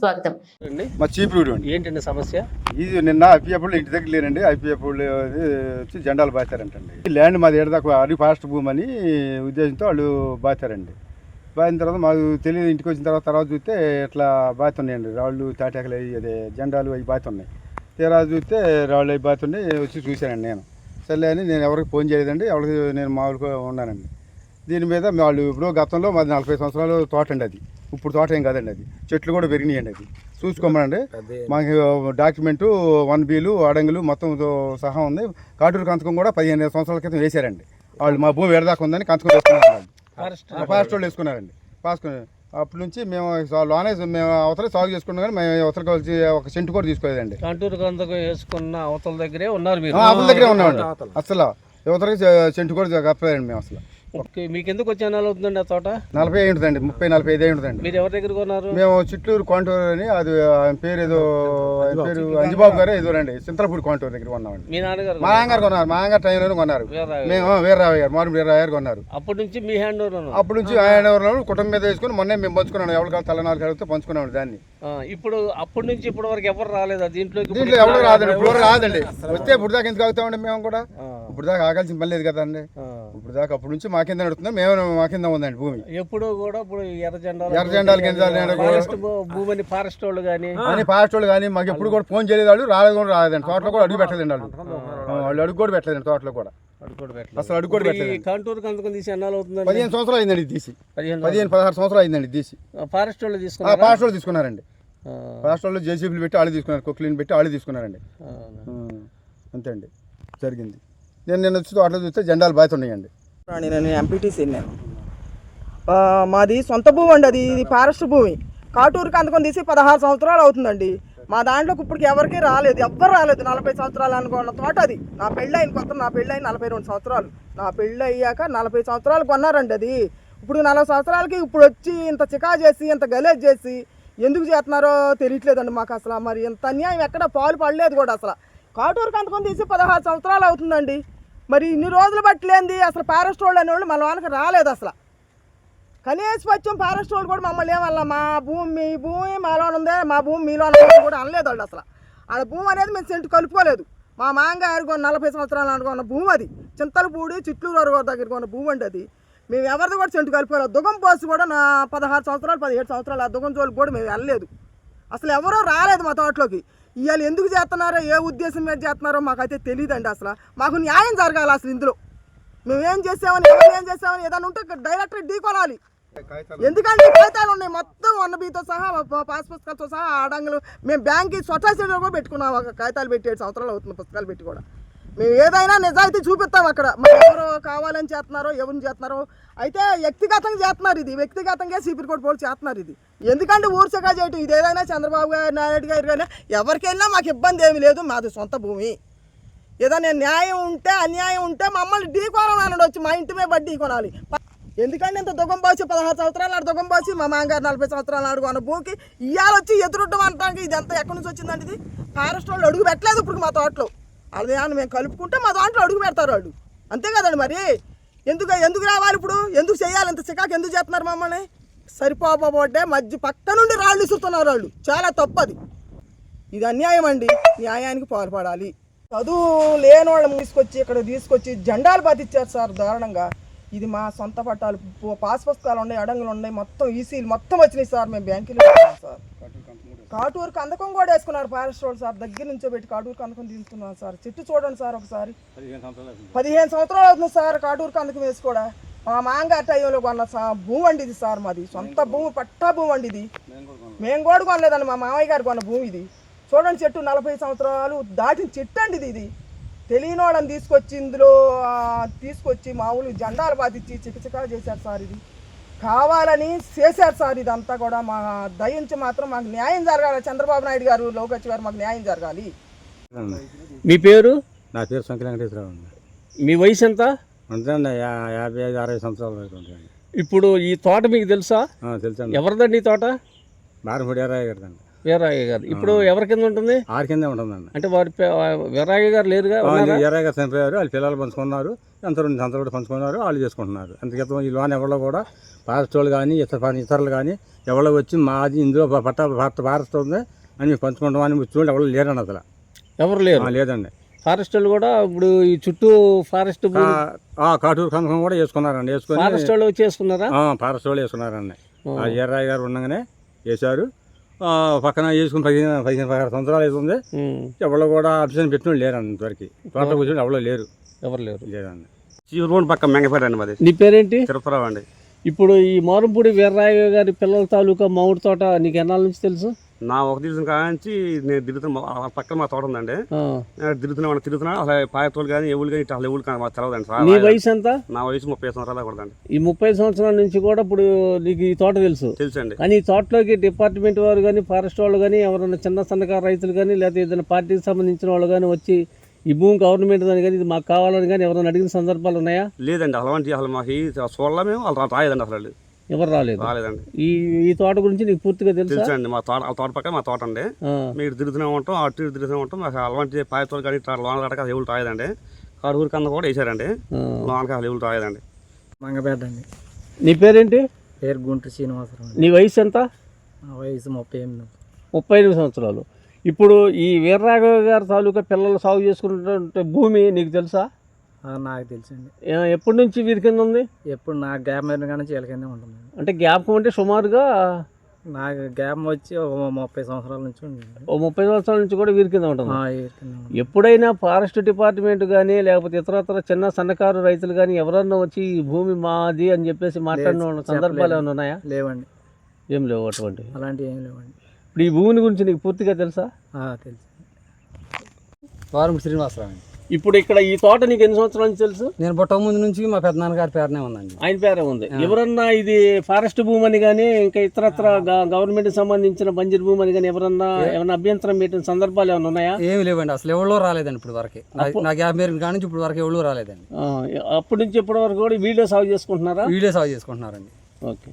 స్వాగతం. మా ఏంటండి సమస్య? ఇది నిన్న ఐపీఎఫ్లో ఇంటి దగ్గర లేనండి ఐపీఎఫ్లో వచ్చి జెండాలు బాతారంటండి ఈ ల్యాండ్ మాది ఏడదాకా అడి ఫారెస్ట్ భూమి అని ఉద్దేశంతో వాళ్ళు బాతారండి బాతిన తర్వాత మాకు తెలియదు ఇంటికి వచ్చిన తర్వాత తర్వాత చూస్తే ఇట్లా బాతున్నాయండి. రాళ్ళు తాటాకులు అవి అదే జెండాలు అవి బాతున్నాయి. తీరా చూస్తే రాళ్ళు అవి బాతున్నాయి వచ్చి చూశానండి నేను. సర్లే అని నేను ఎవరికి ఫోన్ చేయలేదండి. ఎవరికి నేను మామూలుగా ఉన్నానండి. దీని మీద వాళ్ళు ఇప్పుడు గతంలో మాది నలభై సంవత్సరాలు తోట అండి అది. ఇప్పుడు తోట ఏం కాదండి అది. చెట్లు కూడా పెరిగినాయండి అది. చూసుకోమనండి. మాకు డాక్యుమెంటు వన్ బీలు అడంగులు మొత్తం సహా ఉంది. కాటూరు కంతకం కూడా పదిహేను సంవత్సరాల క్రితం వేశారండి. వాళ్ళు మా భూమి ఎడదాకా ఉందని కంతకం వేసుకున్నారు. ఫారెస్ట్. వాళ్ళు వేసుకున్నారండి. పాసుకుని అప్పటి నుంచి మేము లోనే మేము అవతల సాగు చేసుకున్నాం కానీ మేము అవతలకి వచ్చి ఒక సెంటు కూడా తీసుకోలేదండి. కంటూరు కందకం వేసుకున్న అవతల దగ్గరే ఉన్నారు మీరు. అవతల దగ్గరే ఉన్నామండి. అసలు యువతలకి సెంటు కూడా కప్పలేదండి మేము అసలు. ఓకే మీకు ఎందుకు వచ్చే నెల అవుతుందండి ఆ తోట? నలభై అయి ఉంటుందండి ముప్పై నలభై ఐదు అయి ఉంటుందండి. మీరు ఎవరి దగ్గర కొన్నారు? మేము చిత్తూరు కాంటూరు అని అది ఆయన పేరు ఏదో ఆయన పేరు అంజిబాబు గారు ఏదో రండి చింతలపూడి కాంటూరు దగ్గర కొన్నామండి. మీ నాన్నగారు మా నాన్నగారు కొన్నారు మా నాన్నగారు టైంలో కొన్నారు. వీరరావు. మేము వీరరావు గారు మారు వీరరావు గారు కొన్నారు. అప్పటి నుంచి మీ హ్యాండ్ ఓవర్ అప్పటి నుంచి ఆయన ఎవరు కుటుంబం మీద వేసుకుని మొన్నే మేము పంచుకున్నాం ఎవరి కాదు తలనాలు కలిగితే పంచుకున్నాం దాన్ని. ఇప్పుడు అప్పటి నుంచి ఇప్పటి వరకు ఎవరు రాలేదా దీంట్లో దీంట్లో ఎవరు రాదండి ఇప్పుడు రాదండి. వస్తే ఇప్పుడు దాకా ఎందుకు ఆగుతామండి మేము కూడా? ఇప్పుడు దాకా ఆగాల్సిన పని లేదు కదండి. ఇప్పుడు దాకా అప్పటి నుంచి మా కింద నడుస్తుంది మేము మా కింద ఉందండి భూమి. ఎప్పుడు కూడా ఇప్పుడు ఎర్ర జెండాలు ఎర్ర జెండాలు, కింద ఫారెస్ట్ భూమిని ఫారెస్ట్ వాళ్ళు కానీ అని ఫారెస్ట్ వాళ్ళు కానీ మాకు ఎప్పుడు కూడా ఫోన్ చేయలేదు వాళ్ళు రాలేదు కూడా రాలేదండి. తోటలో కూడా అడుగు పెట్టలేదండి వాళ్ళు. వాళ్ళు అడుగు కూడా పెట్టలేదండి తోటలో కూడా. అసలు అడుగు కూడా కంటూరు కందకం తీసి ఎన్నాళ్ళు అవుతుందండి? పదిహేను సంవత్సరాలు అయిందండి తీసి. పదిహేను పదహారు సంవత్సరాలు అయిందండి తీసి. ఫారెస్ట్ వాళ్ళు తీసుకున్నారా? ఫారెస్ట్ వాళ్ళు తీసుకున్నారండి. ఫారెస్ట్ వాళ్ళు జేసీబీలు పెట్టి వాళ్ళు తీసుకున్నారు కుక్లీని పెట్టి వాళ్ళు తీసుకున్నారండి. అంతే అండి. జరిగింది. నేను నేను వచ్చి అట్లా చూస్తే జెండాలు బాగా నేను ఎంపీటీసీ నేను. మాది సొంత భూమి అండి అది ఇది ఫారెస్ట్ భూమి. కాటూరుకి అందుకొని తీసి పదహారు సంవత్సరాలు అవుతుందండి. మా దాంట్లోకి ఇప్పటికి ఎవరికి రాలేదు ఎవ్వరు రాలేదు నలభై సంవత్సరాలు అనుకున్న తోట అది. నా పెళ్ళి కొత్త నా పెళ్ళి అయిన నలభై రెండు సంవత్సరాలు. నా పెళ్ళి అయ్యాక నలభై సంవత్సరాలు కొన్నారండి అది. ఇప్పుడు నలభై సంవత్సరాలకి ఇప్పుడు వచ్చి ఇంత చికా చేసి ఇంత గలేజ్ చేసి ఎందుకు చేస్తున్నారో తెలియట్లేదండి మాకు అసలు. మరి ఇంత అన్యాయం ఎక్కడ పాలు పడలేదు కూడా అసలు. కాటూరుకి అందుకొని తీసి పదహారు సంవత్సరాలు అవుతుందండి. మరి ఇన్ని రోజులు బట్టలేంది అసలు ఫారెస్ట్ వాళ్ళు అనేవాళ్ళు మన వాళ్ళకి రాలేదు అసలు. కనీసం పచ్చం ఫారెస్ట్ వాళ్ళు కూడా మమ్మల్ని ఏమన్నా మా భూమి మీ భూమి మాలో ఉందే మా భూమి మీలో కూడా అనలేదు వాళ్ళు అసలు. ఆ భూమి అనేది మేము సెంటు కలుపుకోలేదు. మా మాంగారు కొన్న నలభై సంవత్సరాలు అనుకున్న భూమి అది. చింతలపూడి చిట్లూరు అరుగు దగ్గర కొన్న భూమి అండి అది. మేము ఎవరిది కూడా సెంటు కలుపుకోలేదు. దుగం పోసి కూడా నా పదహారు సంవత్సరాలు పదిహేడు సంవత్సరాలు ఆ దుగం జోలికి కూడా మేము వెళ్ళలేదు. అసలు ఎవరో రాలేదు మా తోటలోకి. ఇవాళ ఎందుకు చేస్తున్నారో ఏ ఉద్దేశం మీద చేస్తున్నారో మాకైతే తెలియదండి అసలు. మాకు న్యాయం జరగాలి అసలు ఇందులో. మేము ఏం చేసామని ఏం చేసామని ఏదైనా ఉంటే డైరెక్టర్ ఢీ కొనాలి. ఎందుకంటే కాగితాలు ఉన్నాయి మొత్తం వన్ బీతో సహా పాస్ పుస్తకాలతో సహా ఆడంగులు మేము బ్యాంక్కి సొసైటీలో కూడా పెట్టుకున్నాం కాగితాలు పెట్టి ఏడు సంవత్సరాలు అవుతుంది పుస్తకాలు పెట్టి కూడా. మేము ఏదైనా నిజాయితీ చూపిస్తాం అక్కడ. ఎవరు కావాలని చేస్తున్నారో ఎవరిని చేస్తున్నారో. అయితే వ్యక్తిగతంగా చేస్తున్నారు ఇది. వ్యక్తిగతంగా సిపిరి పోలు చేస్తున్నారు ఇది. ఎందుకంటే ఊర్చగా చేయటం ఇది ఏదైనా చంద్రబాబు గారు నాయుడు గారు కానీ ఎవరికి వెళ్ళినా మాకు ఇబ్బంది ఏమీ లేదు. మాది సొంత భూమి. ఏదైనా న్యాయం ఉంటే అన్యాయం ఉంటే మమ్మల్ని ఢీ కొనాలని వచ్చి మా ఇంటి మీద బట్టి కొనాలి. ఎందుకంటే ఇంత దుగం పోసి పదహారు సంవత్సరాలు నాడు దుఃఖం పోసి మా మామగారు నలభై సంవత్సరాలు నాడు కొన్న భూమికి ఇవాళ వచ్చి ఎదురుడ్డం ఇది ఎంత ఎక్కడి నుంచి వచ్చిందండి ఇది? ఫారెస్ట్ వాళ్ళు అడుగు పెట్టలేదు ఇప్పుడు మా తోటలో. అదే మేము కలుపుకుంటే మా దాంట్లో అడుగు పెడతారు వాళ్ళు. అంతే కదండి మరి? ఎందుకు ఎందుకు రావాలి ఇప్పుడు? ఎందుకు చేయాలి? అంత చికాకు ఎందుకు చేస్తున్నారు మమ్మల్ని? సరిపోబోటే మధ్య పక్క నుండి రాళ్ళు ఇస్తున్నారు వాళ్ళు. చాలా తప్పది. ఇది అన్యాయం అండి. న్యాయానికి పాల్పడాలి. చదువు లేని వాళ్ళని తీసుకొచ్చి ఇక్కడ తీసుకొచ్చి జెండాలు పాతిచ్చారు సార్ దారుణంగా. ఇది మా సొంత పట్టాలు. పాస్ పుస్తకాలు ఉన్నాయి అడంగులు ఉన్నాయి. మొత్తం ఈసీలు మొత్తం వచ్చినాయి సార్. మేము బ్యాంకులు సార్. కాటూరు కందకం కూడా వేసుకున్నారు ఫారెస్ట్ వాళ్ళు సార్. దగ్గర నుంచో పెట్టి కాటూరు కందకం తీసుకున్నాం సార్. చెట్టు చూడండి సార్ ఒకసారి. పదిహేను సంవత్సరాలు అవుతుంది. సార్ కాటూరు కందకం వేసి కూడా. మా మాంగారు టైంలో కొన్న భూమి అండి ఇది సార్ మాది. సొంత భూమి పట్టా భూమి అండి ఇది. మేము కూడా కొనలేదండి. మా మామయ్య గారు కొన్న భూమి ఇది. చూడండి చెట్టు నలభై సంవత్సరాలు దాటిన చెట్టు అండి ఇది. ఇది తెలియని వాళ్ళని తీసుకొచ్చి ఇందులో తీసుకొచ్చి మామూలు జెండాలు బాధించి చికచికా చేశారు సార్ ఇది. కావాలని చేశారు సార్ ఇదంతా కూడా. మా దయించి మాత్రం మాకు న్యాయం జరగాలి. చంద్రబాబు నాయుడు గారు లోకచ్ గారు మాకు న్యాయం జరగాలి. మీ పేరు? నా పేరు సంఖ్య వెంకటేశ్వరరావు అండి. మీ వయసు ఎంత? ఉంటుందండి యాభై ఐదు అరవై సంవత్సరాల వరకు ఇప్పుడు ఈ తోట మీకు తెలుసా? తెలుసండి. ఎవరిదండి ఈ తోట? బారపూడి గారిదండి వీరయ్య గారు. ఇప్పుడు ఎవరి కింద ఉంటుంది? ఆరు కిందే ఉంటుందండి. అంటే వారి వీరయ్య గారు లేరుగా ఉన్నారా? ఎర్రగా చనిపోయారు. వాళ్ళ పిల్లలు పంచుకున్నారు. ఎంత రెండు సంతలు కూడా పంచుకున్నారు. వాళ్ళు చేసుకుంటున్నారు. అంతకితం ఈ లోన్ ఎవరో కూడా ఫారెస్ట్ వాళ్ళు కానీ ఇతర పని- ఇతరులు కానీ ఎవరో వచ్చి మాది ఇందులో పట్ట పట్ట ఫారెస్ట్ ఉంది అని మేము పంచుకుంటాం అని చూడండి. ఎవరు లేరండి అసలు. ఎవరు లేరు? లేదండి. ఫారెస్ట్ వాళ్ళు కూడా ఇప్పుడు ఈ చుట్టూ ఫారెస్ట్ కాటూరు కనుక కూడా వేసుకున్నారండి. వేసుకొని ఫారెస్ట్ వాళ్ళు చేసుకున్నారా? ఆ, ఫారెస్ట్ వాళ్ళు వేసుకున్నారండి. ఆ ఎర్రయ్య గారు ఉండగానే వేశారు. పక్కన వేసుకుని పదిహేను పదిహేను పదహారు సంవత్సరాలు అవుతుంది. ఎవరు కూడా ఆప్షన్ పెట్టిన లేరండి ఇంతవరకు తోటలో కూర్చొని ఎవరో లేరు. ఎవరు లేరు. లేదండి. రోడ్ పక్క మెంగపేట అండి మాది. నీ పేరేంటి? తిరుపతిరావు అండి. ఇప్పుడు ఈ మారంపూడి వీర్రాయ గారి పిల్లల తాలూకా మామిడి తోట నీకు ఎన్నాళ్ళ నుంచి తెలుసు? నా ఒక దిగుతున్న కాంచి నేను తిరుగుతున్నా ఆ పక్కన మా తోట ఉందండి. ఆ. నేను తిరుగుతున్నా అసలు పాయతోలు కానీ ఎవరు కానీ అసలు ఎవరు కానీ తెలవదండి నీ సార్ వయసు ఎంత? నా వయసు ముప్పై సంవత్సరాలు కొడదండి ఈ ముప్పై సంవత్సరాల నుంచి కూడా ఇప్పుడు నీకు ఈ తోట తెలుసు. తెలుసండి. కానీ ఈ తోటలోకి డిపార్ట్మెంట్ వారు కానీ ఫారెస్ట్ వాళ్ళు కానీ ఎవరైనా చిన్న సన్నకారు రైతులు కానీ లేకపోతే ఏదైనా పార్టీకి సంబంధించిన వాళ్ళు కానీ వచ్చి ఈ భూమి గవర్నమెంట్ దాని కానీ ఇది మాకు కావాలని కానీ ఎవరైనా అడిగిన సందర్భాలు ఉన్నాయా? లేదండి అలాంటి అసలు మాకు చూడలే మేము వాళ్ళు రా- రాలేదండి అసలు. ఎవరు రాలేదు. రాలేదండి. ఈ ఈ తోట గురించి నీకు పూర్తిగా తెలుసా? తెలుసండి మా తోట ఆ తోట పక్కన మా తోట అండి. ఆ. మీరు తిరుగుతూనే ఉంటాం అటు ఇటు తిరుగుతూనే ఉంటాం. మాకు అలాంటి పాయతోలు కానీ ఇట్లా లోన కట్టక ఎవరు రాలేదండి. కడుగురు కన్నా కూడా వేసారండి ఆ. లోనకి అసలు ఎవరు రాలేదండి. మంగపేట అండి. నీ పేరేంటి? పేరు గుంటూరు శ్రీనివాసరావు అండి. నీ వయసు ఎంత? నా వయసు ముప్పై ఎనిమిది. ముప్పై ఎనిమిది సంవత్సరాలు. ఇప్పుడు ఈ వీర్రాఘవ గారి తాలూకా పిల్లలు సాగు చేసుకున్నటువంటి భూమి నీకు తెలుసా? నాకు తెలుసండి. ఏ- ఎప్పటి నుంచి వీరి కింద ఉంది? ఎప్పుడు నాకు గ్యాప్ మీద కానీ చీలకనే ఉంటుంది. అంటే జ్ఞాపకం అంటే సుమారుగా నాకు గ్యాప్ వచ్చి ఒక ముప్పై సంవత్సరాల నుంచి ఉంది. ఓ ముప్పై సంవత్సరాల నుంచి కూడా వీరి కింద ఉంటుంది. కింద. ఎప్పుడైనా ఫారెస్ట్ డిపార్ట్మెంట్ కానీ లేకపోతే ఇతరత్ర చిన్న సన్నకారు రైతులు కానీ ఎవరన్నా వచ్చి ఈ భూమి మాది అని చెప్పేసి మాట్లాడిన సందర్భాలు ఏమైనా ఉన్నాయా? లేవండి. ఏం లేవు అటువంటి అలాంటివి ఏం లేవండి. ఇప్పుడు ఈ భూమిని గురించి నీకు పూర్తిగా తెలుసా? తెలుసు. వారం శ్రీనివాసరావు అండి. ఇప్పుడు ఇక్కడ ఈ తోట నీకు ఎన్ని సంవత్సరాల నుంచి తెలుసు? నేను పుట్టక ముందు నుంచి మా పెద్దనాన్నగారి పేరునే ఉందండి. ఆయన పేరే ఉంది. ఎవరన్నా ఇది ఫారెస్ట్ భూమి అని కానీ ఇంకా ఇతరత్ర గవర్నమెంట్ సంబంధించిన బంజరు భూమి అని కానీ ఎవరన్నా ఏమైనా అభ్యంతరం పెట్టిన సందర్భాలు ఏమైనా ఉన్నాయా? ఏమి లేవండి. అసలు ఎవరో రాలేదండి ఇప్పుడు వరకు. నా గ్యాప్ మీద కానీ నుంచి ఇప్పుడు వరకు ఎవరో రాలేదండి. అప్పటి నుంచి ఇప్పటి వరకు కూడా వీడియో సాగు చేసుకుంటున్నారా? వీడియో సాగు చేసుకుంటున్నారండి. ఓకే.